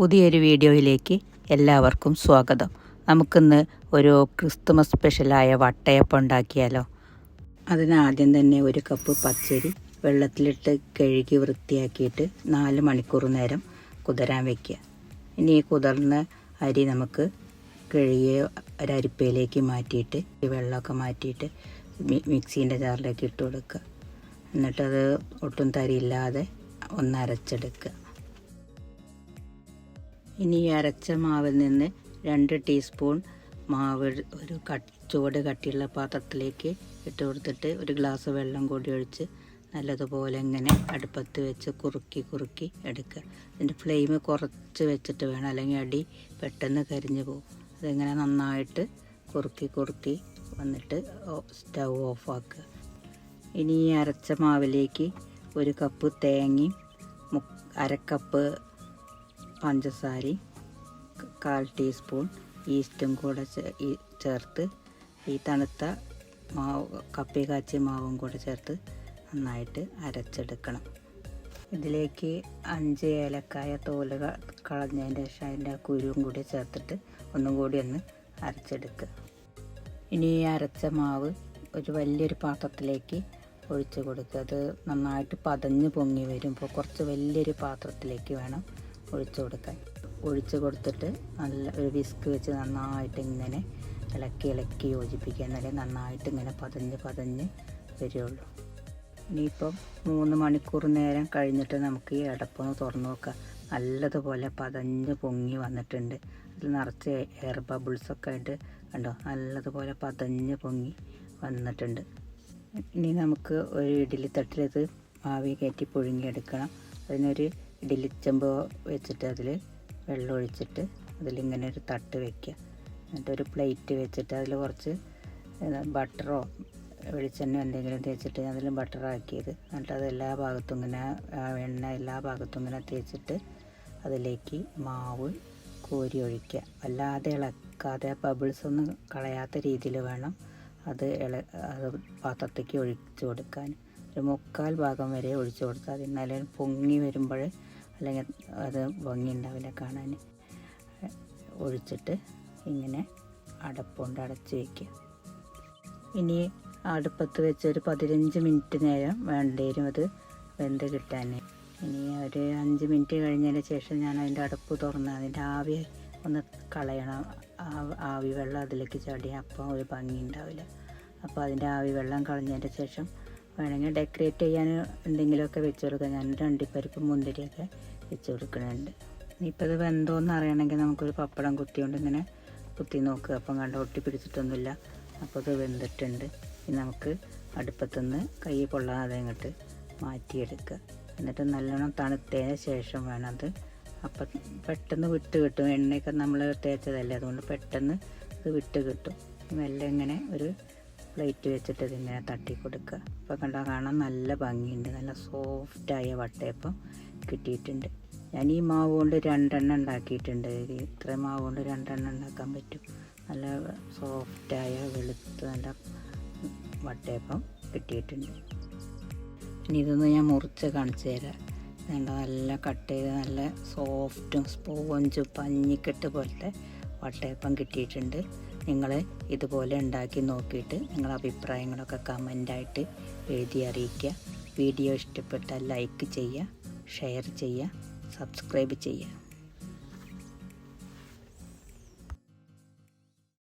പുതിയൊരു വീഡിയോയിലേക്ക് എല്ലാവർക്കും സ്വാഗതം. നമുക്കിന്ന് ഒരു ക്രിസ്തുമസ് സ്പെഷ്യലായ വട്ടയപ്പം ഉണ്ടാക്കിയാലോ? അതിന് ആദ്യം തന്നെ ഒരു കപ്പ് പച്ചരി വെള്ളത്തിലിട്ട് കഴുകി വൃത്തിയാക്കിയിട്ട് നാല് മണിക്കൂർ നേരം കുതിരാൻ വയ്ക്കുക ഇനി ഈ കുതിർന്ന അരി നമുക്ക് കഴുകിയ ഒരരിപ്പയിലേക്ക് മാറ്റിയിട്ട് ഈ വെള്ളമൊക്കെ മാറ്റിയിട്ട് മിക്സീന്റെ ജാറിലേക്ക് ഇട്ട് കൊടുക്കുക. എന്നിട്ടത് ഒട്ടും തരിയില്ലാതെ ഒന്ന് അരച്ചെടുക്കുക. ഇനി അരച്ച മാവിൽ നിന്ന് രണ്ട് ടീസ്പൂൺ മാവ് ഒരു ചുവട് കട്ടിയുള്ള പാത്രത്തിലേക്ക് ഇട്ട് കൊടുത്തിട്ട് ഒരു ഗ്ലാസ് വെള്ളം കൂടി ഒഴിച്ച് നല്ലതുപോലെ ഇങ്ങനെ അടുപ്പത്ത് വെച്ച് കുറുക്കി കുറുക്കി എടുക്കുക. ഇതിന്റെ ഫ്ലെയിം കുറച്ച് വെച്ചിട്ട് വേണം അല്ലെങ്കിൽ അടി പെട്ടെന്ന് കരിഞ്ഞു പോകും. അതിങ്ങനെ നന്നായിട്ട് കുറുക്കി കുറുക്കി വന്നിട്ട് സ്റ്റൗ ഓഫാക്കുക ഇനി ഈ അരച്ച മാവിലേക്ക് ഒരു കപ്പ് തേങ്ങയും അരക്കപ്പ് പഞ്ചസാരയും കാൽ ടീസ്പൂൺ ഈസ്റ്റും കൂടെ ചേർത്ത് ഈ തണുത്ത മാവ് കപ്പി കാച്ചിയ മാവും കൂടെ ചേർത്ത് നന്നായിട്ട് അരച്ചെടുക്കണം. ഇതിലേക്ക് അഞ്ച് ഏലക്കായ തോലുകൾ കളഞ്ഞതിന്റെ ശേഷം അതിന്റെ കുരുവും കൂടി ചേർത്തിട്ട് ഒന്നും കൂടി ഒന്ന് അരച്ചെടുക്കുക. ഇനി ഈ അരച്ച മാവ് ഒരു വലിയൊരു പാത്രത്തിലേക്ക് ഒഴിച്ച് കൊടുക്കുക. അത് നന്നായിട്ട് പതഞ്ഞ് പൊങ്ങി വരുമ്പോൾ കുറച്ച് വലിയൊരു പാത്രത്തിലേക്ക് വേണം ഒഴിച്ച് കൊടുക്കാൻ. ഒഴിച്ച് കൊടുത്തിട്ട് നല്ല ഒരു വിസ്ക് വെച്ച് നന്നായിട്ട് ഇങ്ങനെ ഇളക്കി ഇളക്കി യോജിപ്പിക്കുക. എന്നാലേ നന്നായിട്ട് ഇങ്ങനെ പതഞ്ഞ് പതഞ്ഞ് വരികയുള്ളൂ ഇനിയിപ്പം മൂന്ന് മണിക്കൂർ നേരം കഴിഞ്ഞിട്ട് നമുക്ക് ഈ അടപ്പൊന്ന് തുറന്ന് നോക്കാം. നല്ലതുപോലെ പതഞ്ഞ് പൊങ്ങി വന്നിട്ടുണ്ട്. അതിൽ നിറച്ച് എയർ ബബിൾസൊക്കെ ആയിട്ട് കണ്ടോ? നല്ലതുപോലെ പതഞ്ഞ് പൊങ്ങി വന്നിട്ടുണ്ട്. ഇനി നമുക്ക് ഒരു ഇഡ്ഡലി തട്ടിലത് ആവി കയറ്റി പുഴുങ്ങിയെടുക്കണം. അതിനൊരു ഇഡ്ഡലിച്ചമ്പ് വെച്ചിട്ട് അതിൽ വെള്ളം ഒഴിച്ചിട്ട് അതിലിങ്ങനെ ഒരു തട്ട് വെക്കുക. എന്നിട്ടൊരു പ്ലേറ്റ് വെച്ചിട്ട് അതിൽ കുറച്ച് ബട്ടറോ വെളിച്ചെണ്ണ എന്തെങ്കിലും തേച്ചിട്ട് അതിൽ ബട്ടറാക്കിയത് എന്നിട്ട് അത് എല്ലാ ഭാഗത്തും ഇങ്ങനെ എണ്ണ എല്ലാ ഭാഗത്തും ഇങ്ങനെ തേച്ചിട്ട് അതിലേക്ക് മാവ് കോരി ഒഴിക്കുക. വല്ലാതെ ഇളക്കാതെ ബബിൾസ് ഒന്നും കളയാത്ത രീതിയിൽ വേണം അത് ഇള അത് പാത്രത്തേക്ക് ഒഴിച്ചു കൊടുക്കാൻ. ഒരു മുക്കാൽ ഭാഗം വരെ ഒഴിച്ചു കൊടുത്താൽ എന്നാലേ പൊങ്ങി വരുമ്പോൾ അല്ലെങ്കിൽ അത് ഭംഗി ഉണ്ടാവില്ല കാണാൻ. ഒഴിച്ചിട്ട് ഇങ്ങനെ അടപ്പുകൊണ്ട് അടച്ച് വയ്ക്കുക ഇനി അടുപ്പത്ത് വെച്ച് ഒരു പതിനഞ്ച് മിനിറ്റ് നേരം വേണ്ടി വരും അത് വെന്ത് കിട്ടാൻ. ഇനി ഒരു അഞ്ച് മിനിറ്റ് കഴിഞ്ഞതിന് ശേഷം ഞാൻ അതിന്റെ അടുപ്പ് തുറന്ന് അതിന്റെ ആവി ഒന്ന് കളയണം. ആവി വെള്ളം അതിലേക്ക് ചാടി അപ്പോൾ ഒരു ഭംഗി ഉണ്ടാവില്ല. അപ്പോൾ അതിന്റെ ആവി വെള്ളം കളഞ്ഞതിന്റെ ശേഷം വേണമെങ്കിൽ ഡെക്കറേറ്റ് ചെയ്യാൻ എന്തെങ്കിലുമൊക്കെ വെച്ച് കൊടുക്കാം. ഞാൻ രണ്ടിപ്പരിപ്പ് മുന്തിരിയൊക്കെ വെച്ച് കൊടുക്കുന്നുണ്ട്. ഇനിയിപ്പോൾ ഇത് വെന്തോന്ന് അറിയണമെങ്കിൽ നമുക്കൊരു പപ്പടം കുത്തിയോണ്ട് ഇങ്ങനെ കുത്തി നോക്കുക അപ്പം കണ്ട ഒട്ടി പിടിച്ചിട്ടൊന്നുമില്ല അപ്പോൾ ഇത് വെന്തിട്ടുണ്ട്. ഇനി നമുക്ക് അടുപ്പത്തുനിന്ന് കൈ പൊള്ളാതെ ഇങ്ങോട്ട് മാറ്റിയെടുക്കുക. എന്നിട്ട് നല്ലോണം തണുത്തതിന് ശേഷം വേണം അത് അപ്പം പെട്ടെന്ന് വിട്ട് കിട്ടും. എണ്ണയൊക്കെ നമ്മൾ തേച്ചതല്ലേ? അതുകൊണ്ട് പെട്ടെന്ന് ഇത് വിട്ട് കിട്ടും. മെല്ലെ ഇങ്ങനെ ഒരു പ്ലേറ്റ് വെച്ചിട്ട് ഇതിനെ തട്ടി കൊടുക്കുക. അപ്പോൾ കണ്ടാൽ കാണാൻ നല്ല ഭംഗിയുണ്ട്. നല്ല സോഫ്റ്റായ വട്ടയപ്പം കിട്ടിയിട്ടുണ്ട്. ഞാൻ ഈ മാവ് കൊണ്ട് രണ്ടെണ്ണം ഉണ്ടാക്കിയിട്ടുണ്ട്. ഇത് ഇത്ര മാവ് കൊണ്ട് രണ്ടെണ്ണം ഉണ്ടാക്കാൻ പറ്റും. നല്ല സോഫ്റ്റായ വെളുത്ത നല്ല വട്ടയപ്പം കിട്ടിയിട്ടുണ്ട്. ഇനി ഇതൊന്ന് ഞാൻ മുറിച്ച് കാണിച്ചു തരാം. വേണ്ട നല്ല കട്ട് ചെയ്ത് നല്ല സോഫ്റ്റും സ്പോഞ്ചും പഞ്ഞിക്കെട്ട് പോലത്തെ വട്ടയപ്പം കിട്ടിയിട്ടുണ്ട്. നിങ്ങൾ ഇതുപോലെ ഉണ്ടാക്കി നോക്കിയിട്ട് നിങ്ങളുടെ അഭിപ്രായങ്ങളൊക്കെ കമന്റായിട്ട് എഴുതി അറിയിക്കുക. വീഡിയോ ഇഷ്ടപ്പെട്ടാൽ ലൈക്ക് ചെയ്യുക ഷെയർ ചെയ്യുക സബ്സ്ക്രൈബ് ചെയ്യുക.